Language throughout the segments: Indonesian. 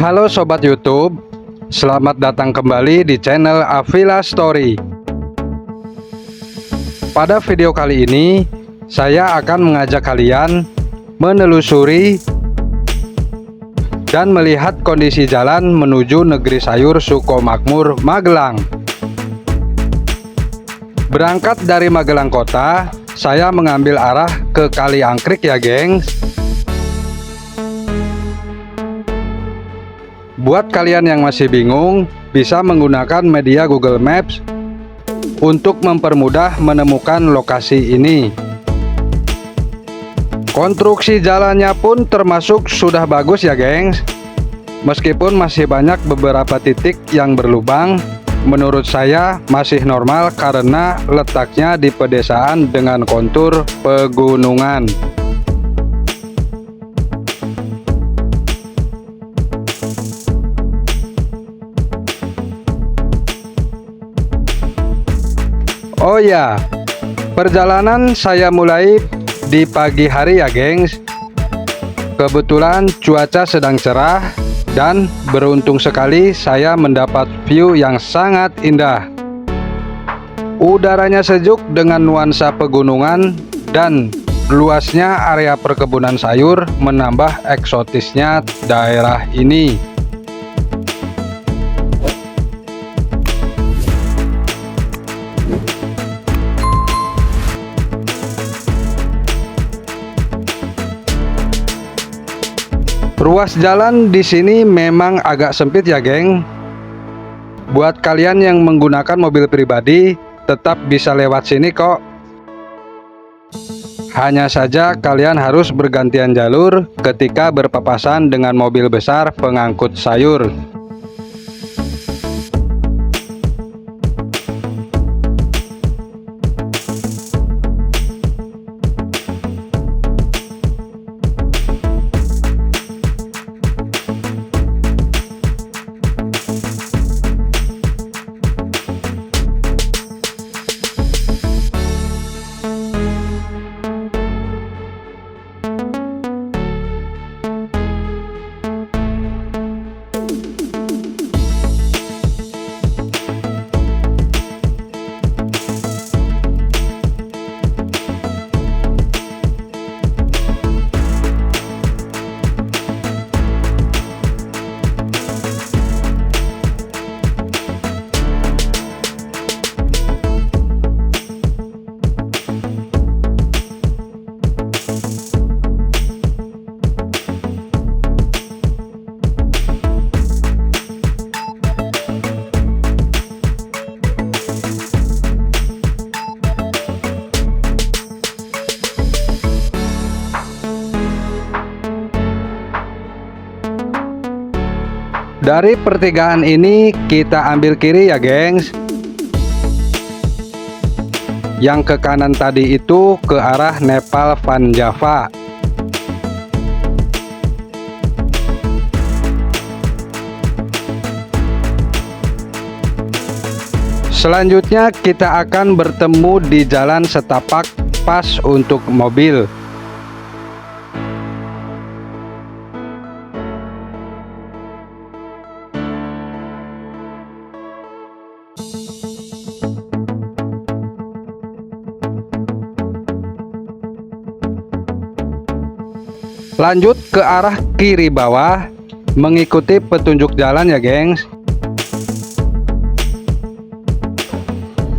Halo Sobat Youtube Selamat datang kembali di channel Avila Story. Pada video kali ini Saya akan mengajak kalian Menelusuri Dan melihat kondisi jalan menuju negeri sayur Sukomakmur, Magelang. Berangkat dari Magelang Kota Saya mengambil arah ke Kali Angkrik ya gengs Buat kalian yang masih bingung, bisa menggunakan media Google Maps untuk mempermudah menemukan lokasi ini. Konstruksi jalannya pun termasuk sudah bagus ya gengs. Meskipun masih banyak beberapa titik yang berlubang, menurut saya masih normal karena letaknya di pedesaan dengan kontur pegunungan. Oh ya, perjalanan saya mulai di pagi hari ya gengs. Kebetulan cuaca sedang cerah dan beruntung sekali saya mendapat view yang sangat indah. Udaranya sejuk dengan nuansa pegunungan dan luasnya area perkebunan sayur menambah eksotisnya daerah ini Ruas jalan di sini memang agak sempit ya, geng. Buat kalian yang menggunakan mobil pribadi, tetap bisa lewat sini kok. Hanya saja kalian harus bergantian jalur ketika berpapasan dengan mobil besar pengangkut sayur. Dari pertigaan ini kita ambil kiri ya gengs. Yang ke kanan tadi itu ke arah Nepal Van Java. Selanjutnya kita akan bertemu di jalan setapak pas untuk mobil Lanjut ke arah kiri bawah Mengikuti petunjuk jalan ya gengs.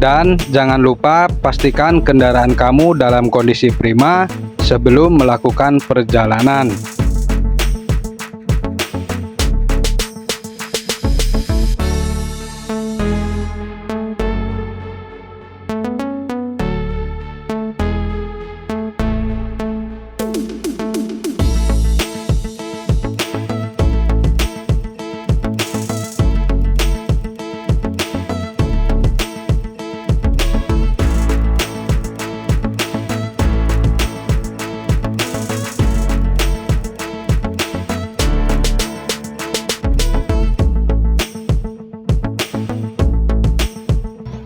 Dan jangan lupa pastikan kendaraan kamu dalam kondisi prima sebelum melakukan perjalanan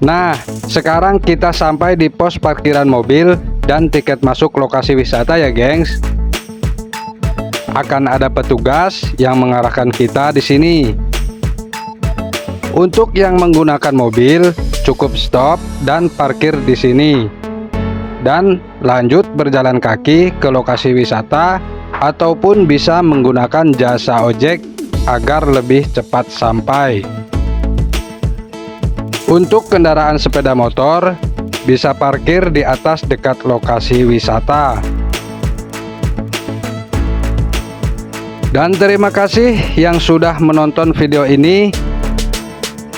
Nah, sekarang kita sampai di pos parkiran mobil dan tiket masuk lokasi wisata ya, gengs. akan ada petugas yang mengarahkan kita di sini. Untuk yang menggunakan mobil, cukup stop dan parkir di sini. Dan lanjut berjalan kaki ke lokasi wisata ataupun bisa menggunakan jasa ojek agar lebih cepat sampai. Untuk kendaraan sepeda motor, bisa parkir di atas dekat lokasi wisata. Dan terima kasih yang sudah menonton video ini.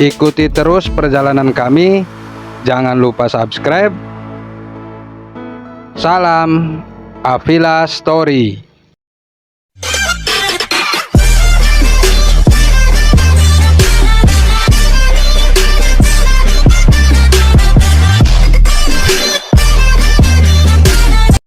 Ikuti terus perjalanan kami. Jangan lupa subscribe. Salam Avila Story.